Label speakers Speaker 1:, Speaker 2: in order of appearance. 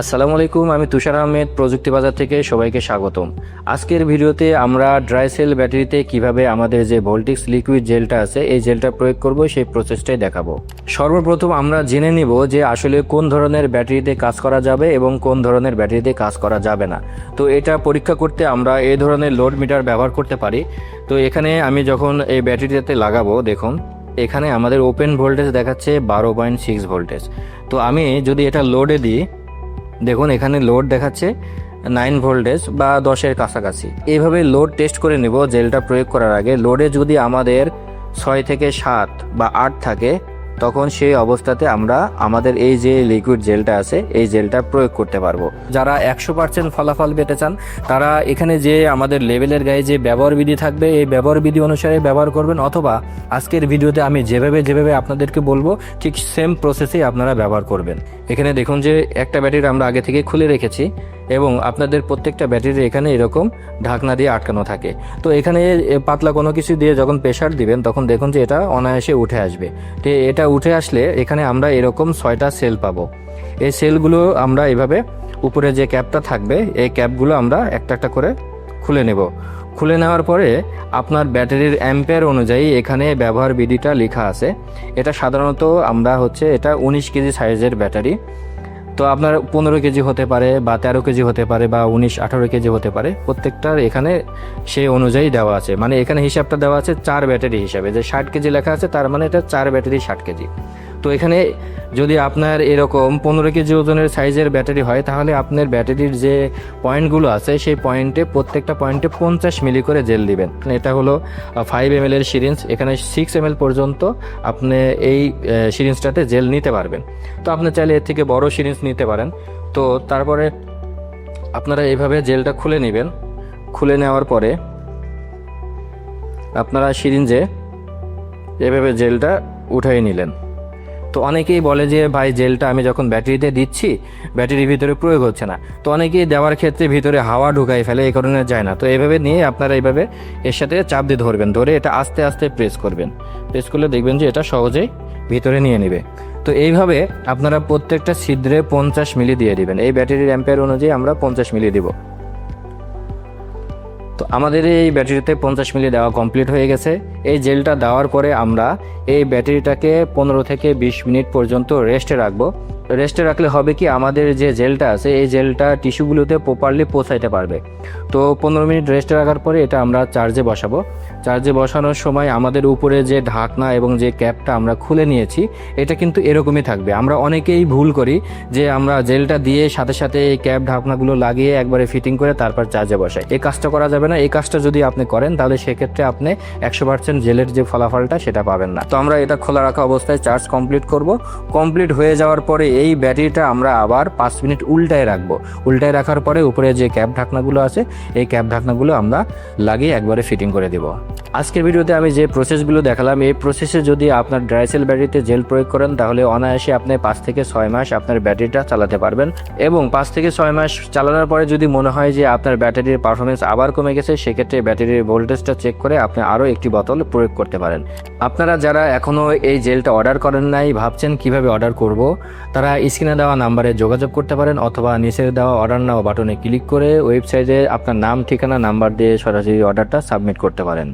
Speaker 1: আসসালামু আলাইকুম, আমি তুষার আহমেদ, প্রযুক্তি বাজার থেকে সবাইকে স্বাগতম। আজকের ভিডিওতে আমরা ড্রাই সেল ব্যাটারিতে কীভাবে আমাদের যে ভোল্টিক্স লিকুইড জেলটা আছে, এই জেলটা প্রয়োগ করব, সেই প্রসেসটাই দেখাবো। সর্বপ্রথম আমরা জেনে নিব যে আসলে কোন ধরনের ব্যাটারিতে কাজ করা যাবে এবং কোন ধরনের ব্যাটারিতে কাজ করা যাবে না। তো এটা পরীক্ষা করতে আমরা এই ধরনের লোড মিটার ব্যবহার করতে পারি। তো এখানে আমি যখন এই ব্যাটারিটাতে লাগাবো, দেখুন, এখানে আমাদের ওপেন ভোল্টেজ দেখাচ্ছে বারো পয়েন্ট সিক্স ভোল্টেজ। তো আমি যদি এটা লোডে দিই দেখুন, এখানে লোড দেখাচ্ছে নাইন ভোল্টেজ বা দশের কাছাকাছি। এইভাবে লোড টেস্ট করে নেব জেলটা প্রয়োগ করার আগে। লোডে যদি আমাদের ছয় থেকে সাত বা আট থাকে তখন সেই অবস্থাতে আমরা আমাদের এই যে লিকুইড জেলটা আছে, এই জেলটা প্রয়োগ করতে পারব। যারা একশো পার্সেন্ট ফলাফল পেতে চান, তারা এখানে যে আমাদের লেভেলের গায়ে যে ব্যবহার বিধি থাকবে, এই ব্যবহার বিধি অনুসারে ব্যবহার করবেন, অথবা আজকের ভিডিওতে আমি যেভাবে যেভাবে আপনাদেরকে বলব, ঠিক সেম প্রসেসেই আপনারা ব্যবহার করবেন। এখানে দেখুন যে একটা ব্যাটারি আমরা আগে থেকে খুলে রেখেছি। এবং আপনাদের প্রত্যেকটা ব্যাটারি এখানে এরকম ঢাকনা দিয়ে আটকানো থাকে। তো এখানে পাতলা কোনো কিছু দিয়ে যখন প্রেশার দিবেন, তখন দেখুন যে এটা অনায়াসে উঠে আসবে। তো এটা উঠে আসলে এখানে আমরা এরকম ছয়টা সেল পাবো। এই সেলগুলো আমরা এভাবে উপরে যে ক্যাপটা থাকবে, এই ক্যাপগুলো আমরা একটা একটা করে খুলে নেব। খুলে নেওয়ার পরে আপনার ব্যাটারির অ্যাম্পেয়ার অনুযায়ী এখানে ব্যবহার বিধিটা লেখা আছে। এটা সাধারণত আমরা হচ্ছে এটা উনিশ কেজি সাইজের ব্যাটারি। তো আপনার পনেরো কেজি হতে পারে বা তেরো কেজি হতে পারে বা উনিশ, আঠারো কেজি হতে পারে। প্রত্যেকটার এখানে সেই অনুযায়ী দেওয়া আছে। মানে এখানে হিসাবটা দেওয়া আছে চার ব্যাটারি হিসাবে। যে ষাট কেজি লেখা আছে, তার মানে এটা চার ব্যাটারি ষাট কেজি। তো এখানে যদি আপনার এরকম পনেরো কেজি ওজনের সাইজের ব্যাটারি হয়, তাহলে আপনার ব্যাটারির যে পয়েন্টগুলো আছে, সেই পয়েন্টে, প্রত্যেকটা পয়েন্টে পঞ্চাশ মিলি করে জেল দিবেন। এটা হলো ফাইভ এম এর সিরিঞ্জ এখানে সিক্স এম পর্যন্ত আপনি এই সিরিঞ্জটাতে জেল নিতে পারবেন। তো আপনি চাইলে এর থেকে বড় সিরিঞ্জ নিতে পারেন। তো তারপরে আপনারা এইভাবে জেলটা খুলে নেবেন। খুলে নেওয়ার পরে আপনারা সিরিঞ্জে এভাবে জেলটা উঠাই নিলেন। তো অনেকেই বলে যে, ভাই, জেলটা আমি যখন ব্যাটারিতে দিচ্ছি, ব্যাটারির ভিতরে প্রয়োগ হচ্ছে না। তো অনেকেই দেওয়ার ক্ষেত্রে ভিতরে হাওয়া ঢুকাই ফেলে, এই কারণে যায় না। তো এইভাবে নিয়ে আপনারা এইভাবে এর সাথে চাপ দিয়ে ধরবেন, ধরে এটা আস্তে আস্তে প্রেস করবেন। প্রেস করলে দেখবেন যে এটা সহজেই ভিতরে নিয়ে নেবে। তো এইভাবে আপনারা প্রত্যেকটা ছিদ্রে পঞ্চাশ মিলি দিয়ে দিবেন। এই ব্যাটারির অ্যাম্পেয়ার অনুযায়ী আমরা পঞ্চাশ মিলি দিব। তো আমাদের এই ব্যাটারিতে পঞ্চাশ মিলি দেওয়া কমপ্লিট হয়ে গেছে। এই জেলটা দেওয়ার পরে আমরা এই ব্যাটারিটাকে পনেরো থেকে বিশ মিনিট পর্যন্ত রেস্টে রাখব। রেস্টে রাখলে হবে কি আমাদের যে জেলটা আছে, এই জেলটা টিস্যুগুলোতে প্রপারলি পৌঁছাইতে পারবে। তো পনেরো মিনিট রেস্টে রাখার পরে এটা আমরা চার্জে বসাবো। চার্জে বসানোর সময় আমাদের উপরে যে ঢাকনা এবং যে ক্যাপটা আমরা খুলে নিয়েছি, এটা কিন্তু এরকমই থাকবে। আমরা অনেকেই ভুল করি যে আমরা জেলটা দিয়ে সাথে সাথে এই ক্যাপ ঢাকনাগুলো লাগিয়ে একবারে ফিটিং করে তারপর চার্জে বসাই। এই কাজটা করা যাবে না। এই কাজটা যদি আপনি করেন, তাহলে সেক্ষেত্রে আপনি একশো পার্সেন্ট জেলের যে ফলাফলটা, সেটা পাবেন না। তো আমরা এটা খোলা রাখা অবস্থায় চার্জ কমপ্লিট করব। কমপ্লিট হয়ে যাওয়ার পরে এই ব্যাটারিটা আমরা আবার পাঁচ মিনিট উল্টায় রাখব। উল্টায় রাখার পরে উপরে যে ক্যাপ ঢাকনাগুলো আছে, এই ক্যাপ ঢাকনাগুলো আমরা লাগিয়ে একবারে ফিটিং করে দেব। আজকের ভিডিওতে আমি যে প্রসেসগুলো দেখালাম, এই প্রসেসে যদি আপনার ড্রাইসেল ব্যাটারিতে জেল প্রয়োগ করেন, তাহলে অনায়াসে আপনি পাঁচ থেকে ছয় মাস আপনার ব্যাটারিটা চালাতে পারবেন। এবং পাঁচ থেকে ছয় মাস চালানোর পরে যদি মনে হয় যে আপনার ব্যাটারির পারফরমেন্স আবার কমে গেছে, সেক্ষেত্রে ব্যাটারির ভোল্টেজটা চেক করে আপনি আরও একটি বোতল প্রয়োগ করতে পারেন। আপনারা যারা এখনও এই জেলটা অর্ডার করেন নাই, ভাবছেন কীভাবে অর্ডার করব, তারা স্ক্রিনে দেওয়া নাম্বারে যোগাযোগ করতে পারেন অথবা নিচের দেওয়া অর্ডার নাও বাটনে ক্লিক করে ওয়েবসাইটে আপনার নাম, ঠিকানা নাম্বার দিয়ে সরাসরি অর্ডারটা সাবমিট করতে পারেন।